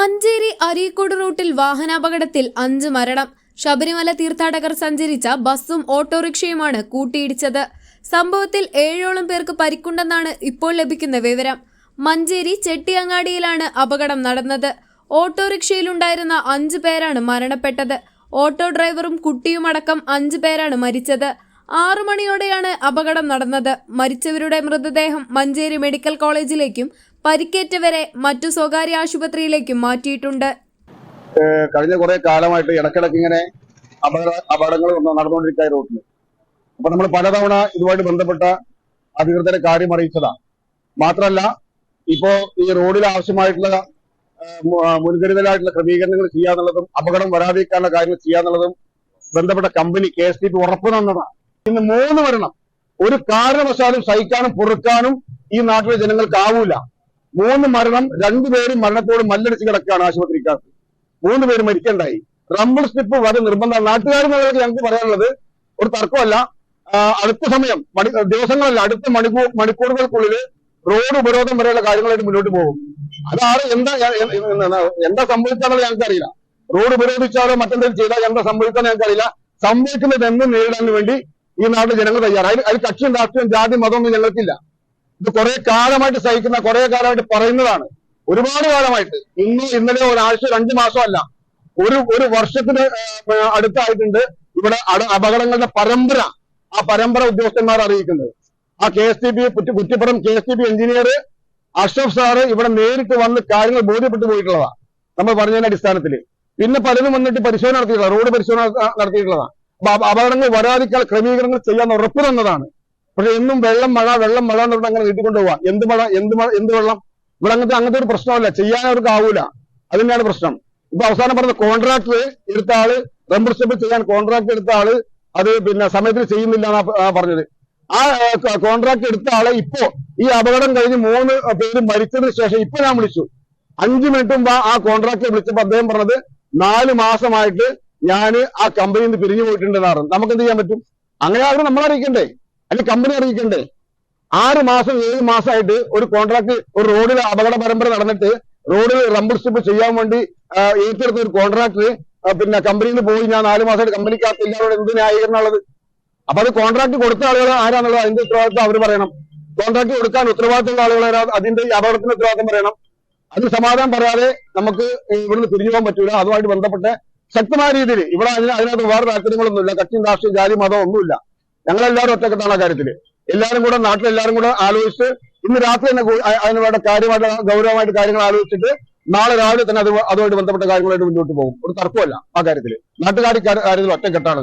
മഞ്ചേരി അരീക്കോട് റൂട്ടിൽ വാഹനാപകടത്തിൽ അഞ്ച് മരണം. ശബരിമല തീർത്ഥാടകർ സഞ്ചരിച്ച ബസ്സും ഓട്ടോറിക്ഷയുമാണ് കൂട്ടിയിടിച്ചത്. സംഭവത്തിൽ ഏഴോളം പേർക്ക് പരിക്കുണ്ടെന്നാണ് ഇപ്പോൾ ലഭിക്കുന്ന വിവരം. മഞ്ചേരി ചെട്ടിയങ്ങാടിയിലാണ് അപകടം നടന്നത്. ഓട്ടോറിക്ഷയിലുണ്ടായിരുന്ന അഞ്ചു പേരാണ് മരണപ്പെട്ടത്. ഓട്ടോ ഡ്രൈവറും കുട്ടിയുമടക്കം അഞ്ചു പേരാണ് മരിച്ചത്. ആറു മണിയോടെയാണ് അപകടം നടന്നത്. മരിച്ചവരുടെ മൃതദേഹം മഞ്ചേരി മെഡിക്കൽ കോളേജിലേക്കും പരിക്കേറ്റവരെ മറ്റു സ്വകാര്യ ആശുപത്രിയിലേക്കും മാറ്റിയിട്ടുണ്ട്. കഴിഞ്ഞ കുറെ കാലമായിട്ട് ഇടക്കിടക്ക് ഇങ്ങനെ അപകട അപകടങ്ങൾ നടന്നുകൊണ്ടിരിക്കുക റോഡിൽ അപ്പൊ നമ്മൾ പലതവണ ഇതുമായിട്ട് ബന്ധപ്പെട്ട അധികൃതരെ കാര്യം അറിയിച്ചതാ. മാത്രമല്ല ഇപ്പോ ഈ റോഡിൽ ആവശ്യമായിട്ടുള്ള മുൻകരുതലായിട്ടുള്ള ക്രമീകരണങ്ങൾ ചെയ്യാന്നുള്ളതും അപകടം വരാതിരിക്കാനുള്ള കാര്യങ്ങൾ ചെയ്യാന്നുള്ളതും ബന്ധപ്പെട്ട കമ്പനി കെ എസ് പി ഉറപ്പ് തന്നതാണ് ഇന്ന് മൂന്ന് മരണം. ഒരു കാരണവശാലും സഹിക്കാനും പൊറുക്കാനും ഈ നാട്ടിലെ ജനങ്ങൾക്ക് ആവൂല. മൂന്ന് മരണം രണ്ടുപേരും മരണത്തോട് മല്ലടിച്ച് കിടക്കുകയാണ് ആശുപത്രിക്കാർ മൂന്ന് പേര് മരിക്കണ്ടായി. റംബിൾ സ്ലിപ്പ് വളരെ നിർബന്ധമാണ്. നാട്ടുകാർ എന്നുള്ളത് ഞങ്ങൾക്ക് പറയാനുള്ളത് ഒരു തർക്കമല്ല. അടുത്ത സമയം മണി ദിവസങ്ങളല്ല അടുത്ത മണിക്കൂർ മണിക്കൂറുകൾക്കുള്ളിൽ റോഡ് ഉപരോധം വരെയുള്ള കാര്യങ്ങളായിട്ട് മുന്നോട്ട് പോകും. അതാണ് എന്താ എന്താ സംഭവിക്കാന്നുള്ളത് ഞങ്ങൾക്ക് അറിയില്ല. റോഡ് ഉപരോധിച്ചാലോ മറ്റെന്തെങ്കിലും ചെയ്താൽ എന്താ സംഭവിക്കാൻ ഞങ്ങൾക്ക് അറിയില്ല. സംഭവിക്കുന്നത് എന്ന് നേരിടാൻ വേണ്ടി ഈ നാട്ടിലെ ജനങ്ങൾ തയ്യാറായി. അതിൽ കക്ഷിയും രാഷ്ട്രീയം ജാതി മതമൊന്നും ഞങ്ങൾക്കില്ല. ഇത് കുറെ കാലമായിട്ട് സഹിക്കുന്ന കുറെ കാലമായിട്ട് പറയുന്നതാണ്. ഒരുപാട് കാലമായിട്ട്. ഇന്ന് ഇന്നലെ ഒരാഴ്ച രണ്ടു മാസമല്ല. ഒരു ഒരു വർഷത്തിന് അടുത്തായിട്ടുണ്ട്. ഇവിടെ അപകടങ്ങളുടെ പരമ്പര ആ പരമ്പര ഉദ്യോഗസ്ഥന്മാർ അറിയിക്കുന്നത്. ആ K S T B Kuttippuram K S T B engineer Ashraf sir ഇവിടെ നേരിട്ട് വന്ന് കാര്യങ്ങൾ ബോധ്യപ്പെട്ടു പോയിട്ടുള്ളതാ. നമ്മൾ പറഞ്ഞതിന്റെ അടിസ്ഥാനത്തിൽ പിന്നെ പലരും വന്നിട്ട് പരിശോധന നടത്തിയിട്ടുള്ള റോഡ് പരിശോധന നട- നടത്തിയിട്ടുള്ളതാണ് അപകടങ്ങൾ വരാതിരിക്കാൻ ക്രമീകരണങ്ങൾ ചെയ്യാൻ ഉറപ്പ് തന്നതാണ്. പക്ഷെ എന്നും വെള്ളം മഴ വെള്ളം മഴ എന്ന് പറഞ്ഞിട്ട് അങ്ങനെ നീട്ടിക്കൊണ്ട് പോവാ. എന്ത് മഴ എന്ത് മഴ എന്ത് വെള്ളം? ഇവിടെ അങ്ങനത്തെ അങ്ങനത്തെ ഒരു പ്രശ്നമല്ല. ചെയ്യാൻ അവർക്ക് ആവൂല. അതിന്റെയാണ് പ്രശ്നം. ഇപ്പൊ അവസാനം പറഞ്ഞ കോൺട്രാക്ട് എടുത്ത ആൾ റെംബർഷിപ്പ് ചെയ്യാൻ കോൺട്രാക്ട് എടുത്ത ആൾ അത് പിന്നെ സമയത്തിന് ചെയ്യുന്നില്ല എന്നാ പറഞ്ഞത്. ആ കോൺട്രാക്ട് എടുത്ത ആളെ ഇപ്പോ ഈ അപകടം കഴിഞ്ഞ് മൂന്ന് പേര് മരിച്ചതിന് ശേഷം ഇപ്പൊ ഞാൻ വിളിച്ചു. അഞ്ചു മിനിറ്റ് മുമ്പ് ആ കോൺട്രാക്ടറെ വിളിച്ചപ്പോ അദ്ദേഹം പറഞ്ഞത് നാല് മാസമായിട്ട് ഞാൻ ആ കമ്പനിയിൽ നിന്ന് പിരിഞ്ഞു പോയിട്ടുണ്ടെന്നാണ് നമുക്ക് എന്ത് ചെയ്യാൻ പറ്റും? അങ്ങനെ ആരും നമ്മൾ അല്ലെങ്കിൽ കമ്പനി അറിയിക്കണ്ടേ? ആറ് മാസം ഏഴ് മാസമായിട്ട് ഒരു കോൺട്രാക്ട് ഒരു റോഡിൽ അപകട പരമ്പര നടന്നിട്ട് റോഡിൽ റംബർ സ്റ്റിപ്പ് ചെയ്യാൻ വേണ്ടി ഏറ്റെടുത്ത ഒരു കോൺട്രാക്ടർ പിന്നെ കമ്പനിയിൽ പോയി ഞാൻ നാല് മാസമായിട്ട് കമ്പനിക്കകത്ത് ഇല്ലാതെ എന്ത് ന്യായീകരണമുള്ളത് അപ്പൊ അത് കോൺട്രാക്ട് കൊടുത്ത ആളുകൾ ആരാന്നുള്ളത് അതിന്റെ ഉത്തരവാദിത്വം അവർ പറയണം. കോൺട്രാക്ട് കൊടുക്കാൻ ഉത്തരവാദിത്തമുള്ള ആളുകൾ അതിന്റെ അപകടത്തിന്റെ ഉത്തരവാദിത്തം പറയണം. അതിന് സമാധാനം പറയാതെ നമുക്ക് ഇവിടുന്ന് പിരിഞ്ഞു പോകാൻ പറ്റൂല. അതുമായിട്ട് ബന്ധപ്പെട്ട് ശക്തമായ രീതിയിൽ ഇവിടെ അതിന് അതിനകത്ത് വേറെ താല്പര്യങ്ങളൊന്നുമില്ല. കക്ഷിയും രാഷ്ട്രീയ ജാതി മതം ഒന്നുമില്ല. ഞങ്ങളെല്ലാവരും ഒറ്റക്കെട്ടാണ് ആ കാര്യത്തിൽ. എല്ലാവരും കൂടെ നാട്ടിലെല്ലാവരും കൂടെ ആലോചിച്ച് ഇന്ന് രാത്രി തന്നെ കൂ- അ- അതിന് വേണ്ട കാര്യമായിട്ട് ഗൗരവമായിട്ട് കാര്യങ്ങൾ ആലോചിച്ചിട്ട് നാളെ രാവിലെ തന്നെ അത് അതുമായിട്ട് ബന്ധപ്പെട്ട കാര്യങ്ങളായിട്ട് മുന്നോട്ട് പോകും. ഒരു തർക്കമല്ല ആ കാര്യത്തിൽ നാട്ടുകാരി കാര്യത്തിൽ ഒറ്റക്കെട്ടാണ്.